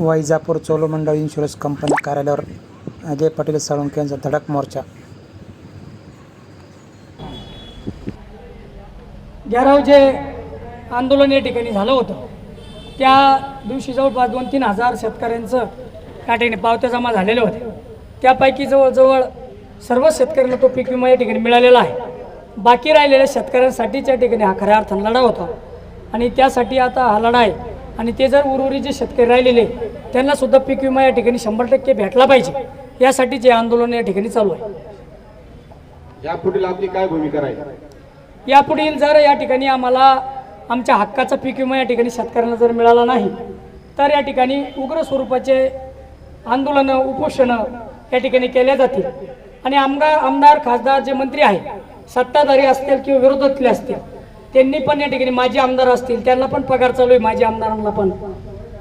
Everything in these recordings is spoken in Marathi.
वैजापूर चोलमंडळ इन्शुरन्स कंपनी कार्यालयावर अजय पाटील साळुंके यांचा धडक मोर्चा. घेराव जे आंदोलन या ठिकाणी झालं होतं त्या दिवशी जवळपास दोन तीन हजार शेतकऱ्यांचं या ठिकाणी पावत्या जमा झालेल्या होत्या. त्यापैकी जवळजवळ सर्व शेतकऱ्यांना तो पीक विमा या ठिकाणी मिळालेला आहे. बाकी राहिलेल्या शेतकऱ्यांसाठीच या ठिकाणी हा खऱ्या अर्थानं लढा होता. आणि त्यासाठी आता हा लढाई आहे. आणि ते जर उर्वरित जे शेतकरी राहिलेले त्यांना सुद्धा पीक विमा या ठिकाणी शंभर टक्के भेटला पाहिजे. यासाठी जे आंदोलन या ठिकाणी चालू आहे. यापुढील आपली काय भूमिका राहील? यापुढील जर या ठिकाणी आम्हाला आमच्या हक्काचा पीक विमा या ठिकाणी शेतकऱ्यांना जर मिळाला नाही तर या ठिकाणी उग्र स्वरूपाचे आंदोलनं उपोषणं या ठिकाणी केल्या जातील. आणि आमदार आमदार खासदार जे मंत्री आहेत सत्ताधारी असतील किंवा विरोधातले असतील त्यांनी पण या ठिकाणी माजी आमदार असतील त्यांना पण पगार चालू आहे माजी आमदारांना पण.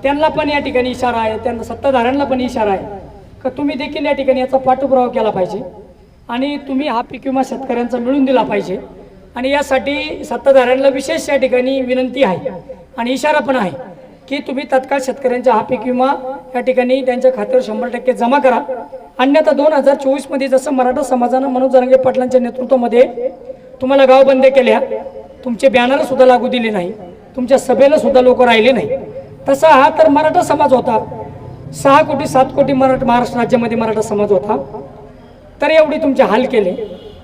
त्यांना पण या ठिकाणी इशारा आहे त्यांना सत्ताधाऱ्यांना पण इशारा आहे. का तुम्ही देखील या ठिकाणी याचा पाठपुरावा केला पाहिजे आणि तुम्ही हा पीक विमा शेतकऱ्यांचा मिळून दिला पाहिजे. आणि यासाठी सत्ताधाऱ्यांना विशेष या ठिकाणी विनंती आहे आणि इशारा पण आहे की तुम्ही तत्काळ शेतकऱ्यांचा हा पीक विमा या ठिकाणी त्यांच्या खात्यावर शंभर टक्के जमा करा. अन्यथा दोन हजार चोवीसमध्ये जसं मराठा समाजानं मनोज जरांगे पाटलांच्या नेतृत्वामध्ये तुम्हाला गाव बंद केल्या. तुमचे बॅनर सुद्धा लागू दिले नाही. तुमच्या सभेला सुद्धा लोक राहिले नाही. तसा हा तर मराठा समाज होता. सहा कोटी सात कोटी मराठा महाराष्ट्र राज्यामध्ये मराठा समाज होता. तर एवढी तुमचे हाल केले.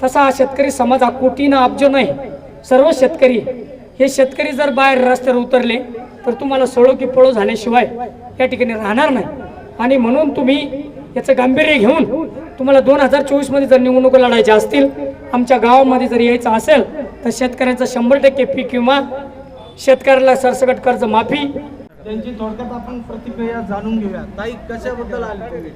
तसा हा शेतकरी समाज हा कोटी ना अब्ज नाही. सर्व शेतकरी हे शेतकरी जर बाहेर रस्त्यावर उतरले तर तुम्हाला सळो की पळो झाल्याशिवाय या ठिकाणी राहणार नाही. आणि म्हणून तुम्ही याचं गांभीर्य घेऊन तुम्हाला दोन हजार चोवीसमध्ये जर निवडणुका लढायच्या असतील आमच्या गावामध्ये जर यायचं असेल तर शेतकऱ्यांचा शंभर टक्के पीक विमा शेतकऱ्याला सरसकट कर्ज माफी त्यांची थोडक्यात आपण प्रतिक्रिया जाणून घेऊया. ताई कशाबद्दल आली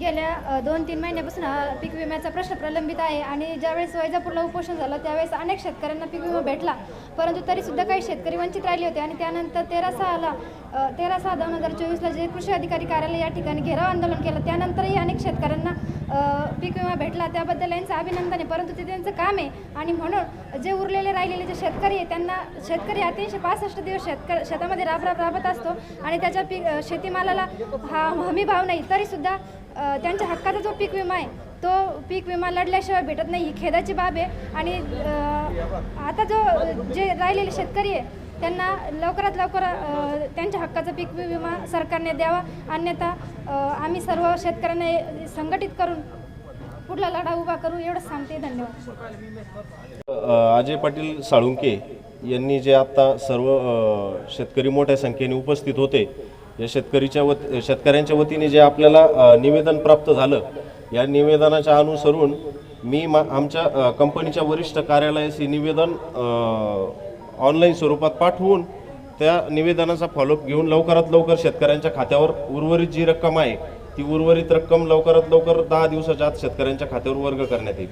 गेल्या दोन तीन महिन्यापासून हा पीक विम्याचा प्रश्न प्रलंबित आहे आणि ज्यावेळेस वैजापूरला उपोषण झालं त्यावेळेस अनेक शेतकऱ्यांना पीक विमा भेटला. परंतु तरीसुद्धा काही शेतकरी वंचित राहिले होते आणि त्यानंतर तेरा सहाला तेरा सहा दोन हजार चोवीसला जे कृषी अधिकारी कार्यालय या ठिकाणी घेराव आंदोलन केलं त्यानंतरही अनेक शेतकऱ्यांना पीक विमा भेटला. त्याबद्दल यांचं अभिनंदन आहे. परंतु ते त्यांचं काम आहे आणि म्हणून जे उरलेले राहिलेले जे शेतकरी आहे त्यांना शेतकरी हा तीनशे पासष्ट दिवस शेतकर शेतामध्ये राबराब राबत असतो आणि त्याच्या पीक शेतीमालाला हा हमी भाव नाही. तरीसुद्धा त्यांच्या हक्काचा जो पीक विमा आहे तो पीक विमा लढल्याशिवाय भेटत नाही ही खेदाची बाब आहे. आणि आता जो जे राहिलेले शेतकरी आहे त्यांना लवकरात लवकर त्यांच्या हक्काचा पीक विमा सरकारने द्यावा. अन्यथा आम्ही सर्व शेतकऱ्यांना संघटित करून पुढला लढा उभा करू एवढंच सांगते. धन्यवाद. अजय पाटील साळुंके यांनी जे आता सर्व शेतकरी मोठ्या संख्येने उपस्थित होते या शेतकरीच्या वत शेतकऱ्यांच्या वतीने जे आपल्याला निवेदन प्राप्त झालं या निवेदनाच्या अनुसरून मी मा आमच्या कंपनीच्या वरिष्ठ कार्यालयास हे निवेदन ऑनलाईन स्वरूपात पाठवून त्या निवेदनाचा फॉलोअप घेऊन लवकरात लवकर शेतकऱ्यांच्या खात्यावर उर्वरित जी रक्कम आहे ती उर्वरित रक्कम लवकरात लवकर दहा दिवसाच्या आत शेतकऱ्यांच्या खात्यावर वर्ग करण्यात येईल.